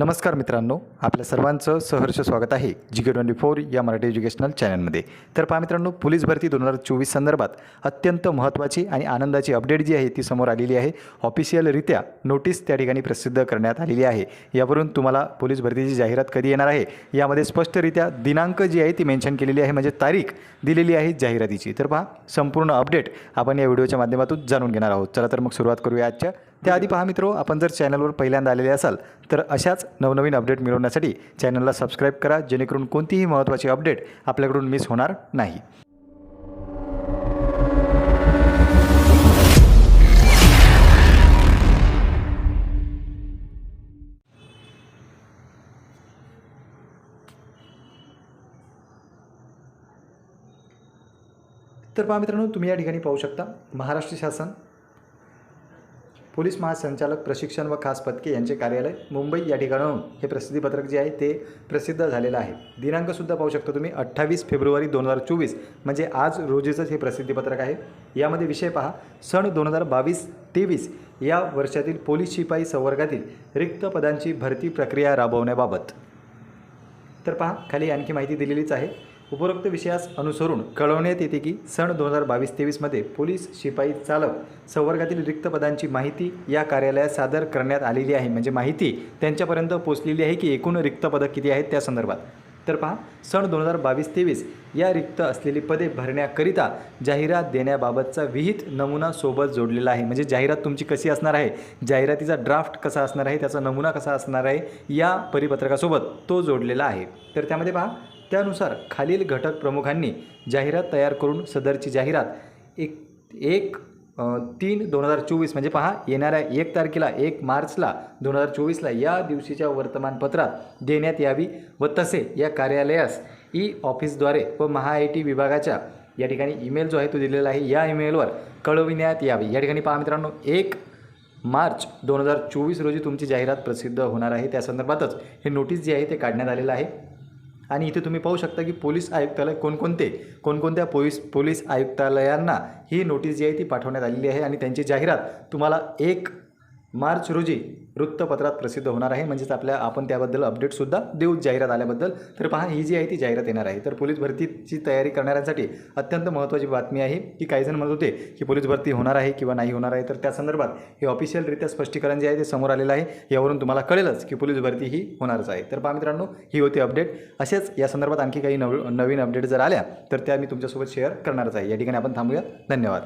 नमस्कार मित्रांनो आपल्या सर्वांचं सहर्ष स्वागत आहे जी के ट्वेंटी फोर या मराठी एज्युकेशनल चॅनलमध्ये. तर पहा मित्रांनो पोलीस भरती दोन हजार चोवीस संदर्भात अत्यंत महत्त्वाची आणि आनंदाची अपडेट जी आहे ती समोर आलेली आहे. ऑफिशियलरित्या नोटीस त्या ठिकाणी प्रसिद्ध करण्यात आलेली आहे. यावरून तुम्हाला पोलीस भरतीची जाहिरात कधी येणार आहे यामध्ये स्पष्टरित्या दिनांक जी आहे ती मेन्शन केलेली आहे म्हणजे तारीख दिलेली आहे जाहिरातीची. तर पहा संपूर्ण अपडेट आपण या व्हिडिओच्या माध्यमातून जाणून घेणार आहोत. चला तर मग सुरुवात करूया आजच्या त्याआधी पहा मित्रो आपण जर चॅनलवर पहिल्यांदा आलेले असाल तर अशाच नवनवीन अपडेट मिळवण्यासाठी चॅनलला सबस्क्राईब करा जेणेकरून कोणतीही महत्त्वाची अपडेट आपल्याकडून मिस होणार नाही. तर पहा मित्रांनो तुम्ही या ठिकाणी पाहू शकता महाराष्ट्र शासन पोलीस महासंचालक प्रशिक्षण व खास पदके यांचे कार्यालय मुंबई या ठिकाणाहून. हे प्रसिद्धीपत्रक जे आहे ते प्रसिद्ध झालेलं आहे. दिनांकसुद्धा पाहू शकता तुम्ही अठ्ठावीस फेब्रुवारी दोन हजार चोवीस म्हणजे आज रोजीचंच हे प्रसिद्धीपत्रक आहे. यामध्ये विषय पहा सन दोन हजार बावीस तेवीस या वर्षातील पोलीस शिपाई संवर्गातील रिक्त पदांची भरती प्रक्रिया राबवण्याबाबत. तर पहा खाली आणखी माहिती दिलेलीच आहे. उपरोक्त विषयास अनुसरून कळवण्यात येते की सन दोन हजार बावीस तेवीसमध्ये पोलीस शिपाई चालक संवर्गातील रिक्त पदांची माहिती या कार्यालयात सादर करण्यात आलेली आहे. म्हणजे माहिती त्यांच्यापर्यंत पोचलेली आहे की एकूण रिक्त पदं किती आहेत त्या संदर्भात. तर पहा सन दोन हजार बावीस तेवीस या रिक्त असलेली पदे भरण्याकरिता जाहिरात देण्याबाबतचा विहित नमुना सोबत जोडलेला आहे. म्हणजे जाहिरात तुमची कशी असणार आहे? जाहिरातीचा ड्राफ्ट कसा असणार आहे? त्याचा नमुना कसा असणार आहे? या परिपत्रकासोबत तो जोडलेला आहे. तर त्यामध्ये पहा त्यानुसार खालील घटक प्रमुखांनी जाहिरात तयार करून सदरची जाहिरात एक एक तीन दोन हजार चोवीस म्हणजे पहा येणाऱ्या एक तारखेला एक मार्चला दोन हजार चोवीसला या दिवशीच्या वर्तमानपत्रात देण्यात यावी व तसे या कार्यालयास ई ऑफिसद्वारे व महा आय टी विभागाच्या या ठिकाणी ईमेल जो आहे तो दिलेला आहे या ईमेलवर कळविण्यात यावी. या ठिकाणी पहा मित्रांनो एक मार्च दोन हजार चोवीस रोजी तुमची जाहिरात प्रसिद्ध होणार आहे. त्या संदर्भातच हे नोटीस जी आहे ते काढण्यात आलेलं आहे. आणि इथे तुम्ही पाहू शकता की पोलीस आयुक्तालय कोणकोणते कोणकोणत्या पोलीस पोलीस आयुक्तालयांना ही नोटीस जी आहे ती पाठवण्यात आलेली आहे आणि त्यांची जाहिरात तुम्हाला एक मार्च रोजी वृत्तपत्रात प्रसिद्ध होणार आहे. म्हणजेच आपल्या आपण त्याबद्दल अपडेटसुद्धा देऊ जाहिरात आल्याबद्दल. तर पहा ही जी आहे ती जाहिरात येणार आहे. तर पोलीस भरतीची तयारी करणाऱ्यांसाठी अत्यंत महत्त्वाची बातमी आहे की काही जण म्हणत होते की पोलीस भरती होणार आहे किंवा नाही होणार आहे. तर त्या संदर्भात हे ऑफिशियलरित्या स्पष्टीकरण जे आहे ते समोर आलेलं आहे. यावरून तुम्हाला कळेलच की पोलीस भरती ही होणारच आहे. तर पहा मित्रांनो ही होती अपडेट असेच या संदर्भात आणखी काही नव नवीन अपडेट जर आल्या तर त्या मी तुमच्यासोबत शेअर करणारच आहे. या ठिकाणी आपण थांबूया धन्यवाद.